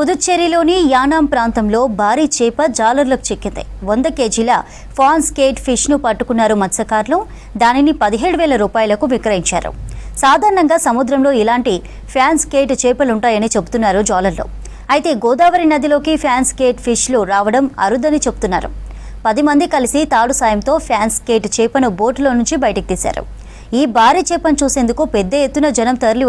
పుదుచ్చేరిలోని యానాం ప్రాంతంలో భారీ చేప జాలర్లకు చిక్కింది. వంద కేజీల ఫాన్స్ కేట్ ఫిష్ను పట్టుకున్నారు మత్స్యకారులు. దానిని పదిహేడు వేల రూపాయలకు విక్రయించారు. సాధారణంగా సముద్రంలో ఇలాంటి ఫ్యాన్స్ కేట్ చేపలుంటాయని చెబుతున్నారు జాలర్లు. అయితే గోదావరి నదిలోకి ఫ్యాన్స్ కేట్ ఫిష్లు రావడం అరుదని చెబుతున్నారు. పది మంది కలిసి తాడు సాయంతో ఫ్యాన్స్ కేట్ చేపను బోటులో నుంచి బయటకు తీశారు. ఈ భారీ చేపను చూసేందుకు పెద్ద ఎత్తున జనం తరలి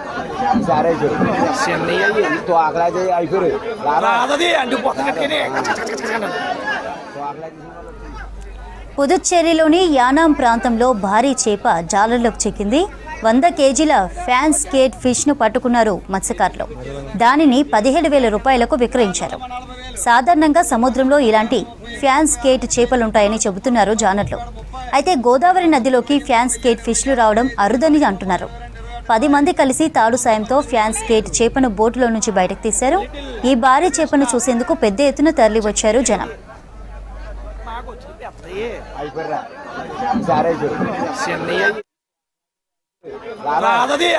రాదది పుదుచ్చేరిలోని యానాం ప్రాంతంలో భారీ చేప జాలర్లోకి చిక్కింది. వంద కేజీల ఫ్యాన్ స్కేట్ ఫిష్ను పట్టుకున్నారు మత్స్యకారులు. దానిని పదిహేడు వేల రూపాయలకు విక్రయించారు. సాధారణంగా సముద్రంలో ఇలాంటి ఫ్యాన్ స్కేట్ చేపలుంటాయని చెబుతున్నారు జానర్లు. అయితే గోదావరి నదిలోకి ఫ్యాన్ స్కేట్ ఫిష్లు రావడం అరుదని అంటున్నారు. పది మంది కలిసి తాడు సాయంతో ఫ్యాన్స్ గేట్ చేపను బోటులో నుంచి బయటకు తీశారు. ఈ భారీ చేపను చూసేందుకు పెద్ద ఎత్తున తరలి వచ్చారు జనం రాదది